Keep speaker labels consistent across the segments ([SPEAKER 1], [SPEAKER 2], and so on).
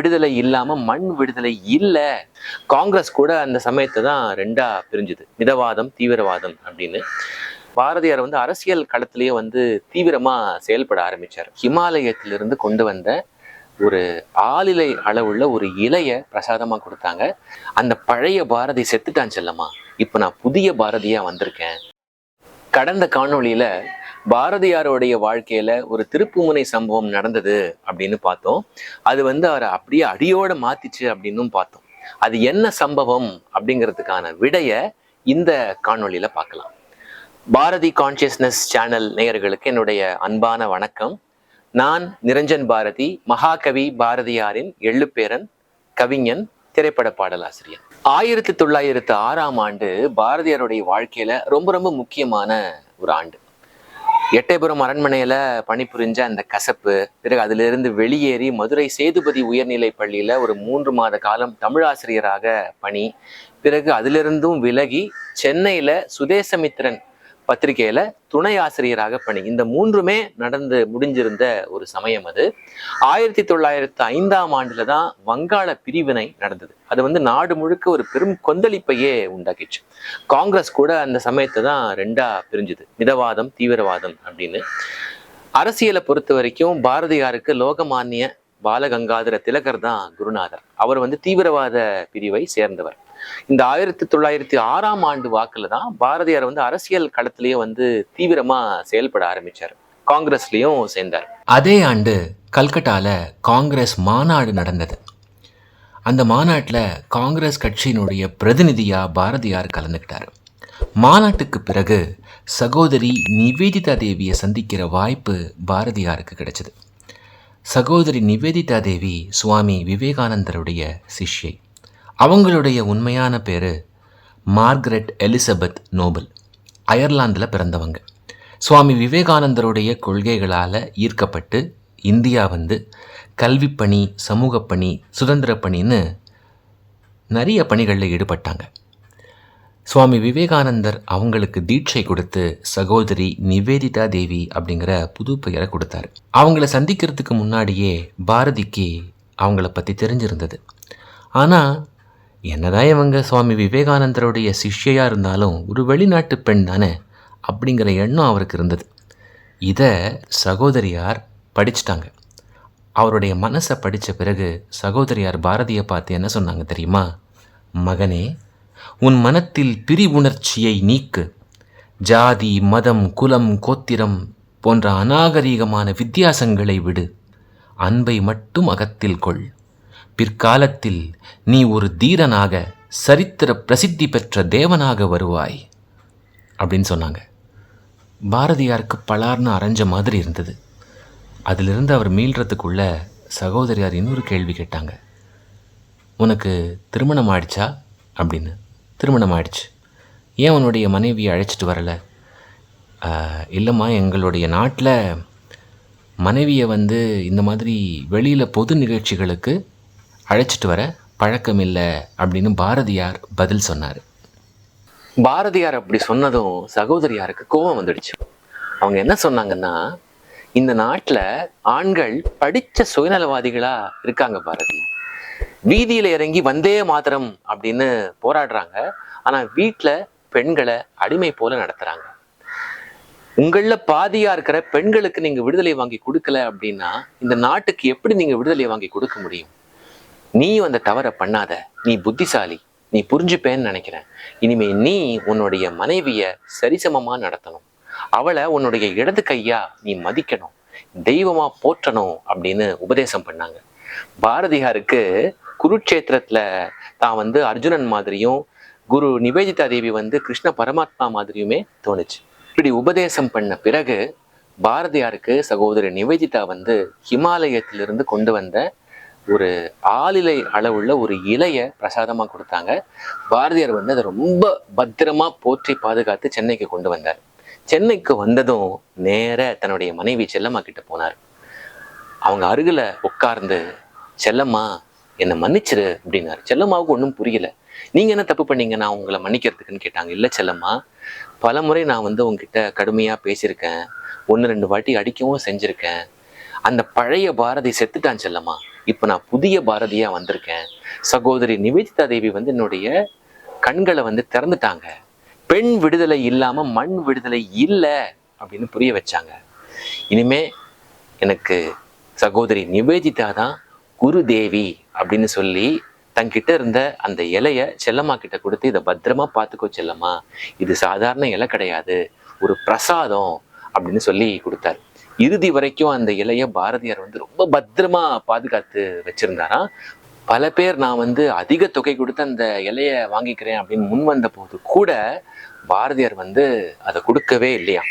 [SPEAKER 1] விடுதலை இல்லாம மண் விடுதலை இல்ல. காங்கிரஸ் கூட அந்த சமயத்தை தான் ரெண்டா பிரிஞ்சுது. மிதவாதம் தீவிரவாதம் அப்படின்னு. பாரதியார் வந்து அரசியல் களத்திலேயே வந்து தீவிரமா செயல்பட ஆரம்பிச்சார். ஹிமாலயத்திலிருந்து கொண்டு வந்த ஒரு ஆளிலை அளவுள்ள ஒரு இலைய பிரசாதமா கொடுத்தாங்க. அந்த பழைய பாரதி செத்துட்டான் செல்லம்மா. இப்ப நான் புதிய பாரதியா வந்திருக்கேன். கடந்த காணொளியில பாரதியாருடைய வாழ்க்கையில ஒரு திருப்புமுனை சம்பவம் நடந்தது அப்படின்னு பார்த்தோம். அது வந்து அவரை அப்படியே அடியோட மாத்திச்சு அப்படின்னும் பார்த்தோம். அது என்ன சம்பவம் அப்படிங்கிறதுக்கான விடைய இந்த காணொளியில பார்க்கலாம். பாரதி கான்சியஸ்னஸ் சேனல் நேயர்களுக்கு என்னுடைய அன்பான வணக்கம். நான் நிரஞ்சன் பாரதி மகாகவி பாரதியாரின் எள்ளுப்பேரன் கவிஞன் திரைப்பட பாடலாசிரியர். ஆயிரத்தி தொள்ளாயிரத்து ஆறாம் ஆண்டு பாரதியாருடைய வாழ்க்கையில ரொம்ப ரொம்ப முக்கியமான ஒரு ஆண்டு. எட்டயபுரம் அரண்மனையில பணிபுரிஞ்ச அந்த கசப்பு பிறகு அதிலிருந்து வெளியேறி மதுரை சேதுபதி உயர்நிலை பள்ளியில ஒரு மூன்று மாத காலம் தமிழாசிரியராக பணி பிறகு அதிலிருந்தும் விலகி சென்னையில சுதேசமித்திரன் பத்திரிகையில துணை ஆசிரியராக பணி. இந்த மூன்றுமே நடந்து முடிஞ்சிருந்த ஒரு சமயம் அது. ஆயிரத்தி தொள்ளாயிரத்தி ஐந்தாம் ஆண்டுல தான் வங்காள பிரிவினை நடந்தது. அது வந்து நாடு முழுக்க ஒரு பெரும் கொந்தளிப்பையே உண்டாக்கிச்சு. காங்கிரஸ் கூட அந்த சமயத்தை தான் ரெண்டா பிரிஞ்சுது. மிதவாதம் தீவிரவாதம் அப்படின்னு. அரசியலை பொறுத்த வரைக்கும் பாரதியாருக்கு லோகமானிய பாலகங்காதர திலகர் தான் குருநாதர். அவர் வந்து தீவிரவாத பிரிவை சேர்ந்தவர். இந்த ஆயிரத்தி தொள்ளாயிரத்தி ஆறாம் ஆண்டு வாக்குல தான் பாரதியார் வந்து அரசியல் களத்திலேயே வந்து தீவிரமா செயல்பட ஆரம்பிச்சார். காங்கிரஸ்லயும் சேர்ந்தார். அதே ஆண்டு கல்கட்டால காங்கிரஸ் மாநாடு நடந்தது. அந்த மாநாட்டில் காங்கிரஸ் கட்சியினுடைய பிரதிநிதியா பாரதியார் கலந்துக்கிட்டார். மாநாட்டுக்கு பிறகு சகோதரி நிவேதிதா தேவியை சந்திக்கிற வாய்ப்பு பாரதியாருக்கு கிடைச்சது. சகோதரி நிவேதிதா தேவி சுவாமி விவேகானந்தருடைய சிஷ்யை. அவங்களுடைய உண்மையான பேர் மார்கரெட் எலிசபெத் நோபல் அயர்லாந்தில் பிறந்தவங்க. சுவாமி விவேகானந்தருடைய கொள்கைகளால் ஈர்க்கப்பட்டு இந்தியா வந்து கல்விப்பணி சமூகப்பணி சுதந்திர பணின்னு நிறைய பணிகளில் ஈடுபட்டாங்க. சுவாமி விவேகானந்தர் அவங்களுக்கு தீட்சை கொடுத்து சகோதரி நிவேதிதா தேவி அப்படிங்கிற புது பெயரை கொடுத்தாரு. அவங்கள சந்திக்கிறதுக்கு முன்னாடியே பாரதிக்கு அவங்கள பற்றி தெரிஞ்சிருந்தது. ஆனால் என்னதான் இவங்க சுவாமி விவேகானந்தருடைய சிஷ்யையாக இருந்தாலும் ஒரு வெளிநாட்டு பெண் தானே அப்படிங்கிற எண்ணம் அவருக்கு இருந்தது. இதை சகோதரியார் படிச்சிட்டாங்க. அவருடைய மனசை படித்த பிறகு சகோதரியார் பாரதியை பார்த்து என்ன சொன்னாங்க தெரியுமா? மகனே உன் மனத்தில் பிரிவுணர்ச்சியை நீக்கு. ஜாதி மதம் குலம் கோத்திரம் போன்ற அநாகரீகமான வித்தியாசங்களை விடு. அன்பை மட்டும் அகத்தில் கொள். பிற்காலத்தில் நீ ஒரு தீரனாக சரித்திர பிரசித்தி பெற்ற தேவனாக வருவாய். அப்படின்னு சொன்னாங்க. பாரதியாருக்கு பலார்னு அரைஞ்ச மாதிரி இருந்தது. அதிலிருந்து அவர் மீள்றதுக்குள்ள சகோதரியார் இன்னொரு கேள்வி கேட்டாங்க. உனக்கு திருமணம் ஆயிடுச்சா? அப்படின்னு. திருமணம் ஆயிடுச்சு. ஏன் உன்னுடைய மனைவியை அழைச்சிட்டு வரலை? இல்லைம்மா எங்களுடைய நாட்டில் மனைவியை வந்து இந்த மாதிரி வெளியில் பொது நிகழ்ச்சிகளுக்கு அழைச்சிட்டு வர பழக்கம் இல்லை அப்படின்னு பாரதியார் பதில் சொன்னார். பாரதியார் அப்படி சொன்னதும் சகோதரியாருக்கு கோபம் வந்துடுச்சு. அவங்க என்ன சொன்னாங்கன்னா இந்த நாட்டில் ஆண்கள் படித்த சுயநலவாதிகளாக இருக்காங்க பாரதி. வீதியில் இறங்கி வந்தே மாத்திரம் அப்படின்னு போராடுறாங்க. ஆனால் வீட்டில் பெண்களை அடிமை போல நடத்துகிறாங்க உங்களில் பாதியாக இருக்கிற பெண்களுக்கு நீங்கள் விடுதலை வாங்கி கொடுக்கல அப்படின்னா இந்த நாட்டுக்கு எப்படி நீங்கள் விடுதலை வாங்கி கொடுக்க முடியும்? நீயும் அந்த தவறை பண்ணாத. நீ புத்திசாலி. நீ புரிஞ்சுப்பேன்னு நினைக்கிறேன். இனிமே நீ உன்னுடைய மனைவிய சரிசமமா நடத்தணும். அவளை உன்னுடைய இடது கையா நீ மதிக்கணும். தெய்வமா போற்றணும் அப்படின்னு உபதேசம் பண்ணாங்க. பாரதியாருக்கு குருட்சேத்திரத்துல தான் வந்து அர்ஜுனன் மாதிரியும் குரு நிவேதிதா தேவி வந்து கிருஷ்ண பரமாத்மா மாதிரியுமே தோணுச்சு. இப்படி உபதேசம் பண்ண பிறகு பாரதியாருக்கு சகோதரி நிவேதிதா வந்து ஹிமாலயத்திலிருந்து கொண்டு வந்த ஒரு ஆளிலை அளவுள்ள ஒரு இலையை பிரசாதமாக கொடுத்தாங்க. பாரதியார் வந்து அதை ரொம்ப பத்திரமா போற்றி பாதுகாத்து சென்னைக்கு கொண்டு வந்தார். சென்னைக்கு வந்ததும் நேர தன்னுடைய மனைவி செல்லம்மா கிட்ட போனார். அவங்க அருகில் உட்கார்ந்து செல்லம்மா என்னை மன்னிச்சிரு அப்படின்னாரு. செல்லம்மாவுக்கு ஒன்றும் புரியல. நீங்கள் என்ன தப்பு பண்ணீங்க? நான் உங்களை மன்னிக்கிறதுக்குன்னு கேட்டாங்க. இல்லை செல்லம்மா பல முறை நான் வந்து உங்ககிட்ட கடுமையாக பேசியிருக்கேன். ஒன்று ரெண்டு வாட்டி அடிக்கவும் செஞ்சுருக்கேன். அந்த பழைய பாரதி செத்துட்டான் செல்லம்மா. இப்போ நான் புதிய பாரதியாக வந்திருக்கேன். சகோதரி நிவேதிதா தேவி வந்து என்னுடைய கண்களை வந்து திறந்துட்டாங்க. பெண் விடுதலை இல்லாமல் மண் விடுதலை இல்லை அப்படின்னு புரிய வச்சாங்க. இனிமே எனக்கு சகோதரி நிவேதிதா தான் குரு தேவி அப்படின்னு சொல்லி தங்கிட்ட இருந்த அந்த இலைய செல்லம்மா கிட்ட கொடுத்து இதை பத்திரமா பார்த்துக்கோ செல்லம்மா. இது சாதாரண இலை கிடையாது. ஒரு பிரசாதம் அப்படின்னு சொல்லி கொடுத்தாரு. இறுதி வரைக்கும் அந்த இலையை பாரதியார் வந்து ரொம்ப பத்திரமா பாதுகாத்து வச்சிருந்தாராம் பல பேர் நான் வந்து அதிக தொகை கொடுத்து அந்த இலையை வாங்கிக்கிறேன் அப்படின்னு முன் வந்த போது கூட பாரதியார் வந்து அதை கொடுக்கவே இல்லையா?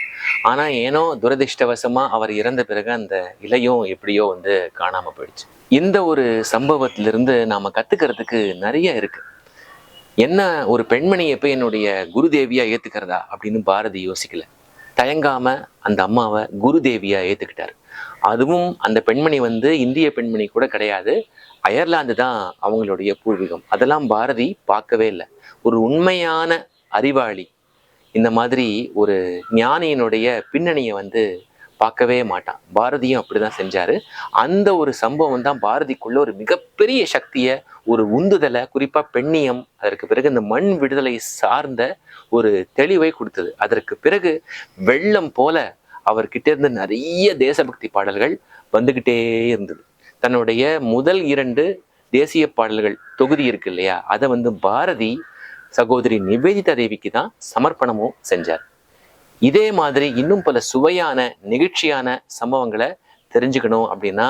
[SPEAKER 1] ஆனா ஏனோ துரதிர்ஷ்டவசமா அவர் இறந்த பிறகு அந்த இலையும் எப்படியோ வந்து காணாம போயிடுச்சு. இந்த ஒரு சம்பவத்திலிருந்து நாம கத்துக்கிறதுக்கு நிறைய இருக்கு. என்ன ஒரு பெண்மணியை எப்போ என்னுடைய குருதேவியாக ஏத்துக்கிறதா அப்படின்னு பாரதி யோசிக்கல. தயங்காம அந்த அம்மாவை குருதேவியா ஏத்துக்கிட்டாரு. அதுவும் அந்த பெண்மணி வந்து இந்திய பெண்மணி கூட கிடையாது. அயர்லாந்து தான் அவங்களுடைய பூர்வீகம். அதெல்லாம் பாரதி பார்க்கவே இல்லை. ஒரு உண்மையான அறிவாளி. இந்த மாதிரி ஒரு ஞானியினுடைய பின்னணியை வந்து பார்க்கவே மாட்டான். பாரதியும் அப்படிதான் செஞ்சாரு. அந்த ஒரு சம்பவம் தான் பாரதிக்குள்ள ஒரு மிகப்பெரிய சக்தியை ஒரு உந்துதலை குறிப்பா பெண்ணியம் அதற்கு பிறகு இந்த மண் விடுதலை சார்ந்த ஒரு தெளிவை கொடுத்தது. அதற்கு பிறகு வெள்ளம் போல அவர்கிட்ட இருந்து நிறைய தேசபக்தி பாடல்கள் வந்துகிட்டே இருந்தது. தன்னுடைய முதல் இரண்டு தேசிய பாடல்கள் தொகுதி இருக்கு இல்லையா? அதை வந்து பாரதி சகோதரி நிவேதிதா தேவிக்கு தான் சமர்ப்பணமும் செஞ்சார். இதே மாதிரி இன்னும் பல சுவையான நிகழ்ச்சியான சம்பவங்களை தெரிஞ்சுக்கணும் அப்படின்னா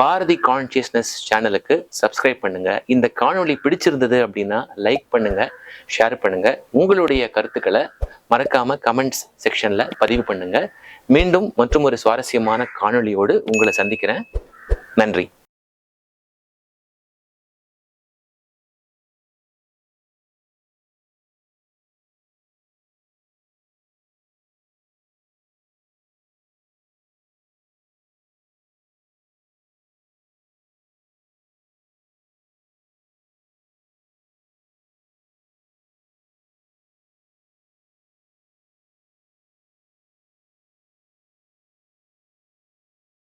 [SPEAKER 1] பாரதி கான்சியஸ்னஸ் சேனலுக்கு சப்ஸ்கிரைப் பண்ணுங்க. இந்த காணொளி பிடிச்சிருந்தது அப்படின்னா லைக் பண்ணுங்க ஷேர் பண்ணுங்க. உங்களுடைய கருத்துக்களை மறக்காம கமெண்ட்ஸ் செக்ஷன்ல பதிவு பண்ணுங்க. மீண்டும் மற்றும் ஒரு சுவாரஸ்யமான காணொளியோடு உங்களை சந்திக்கிறேன். நன்றி.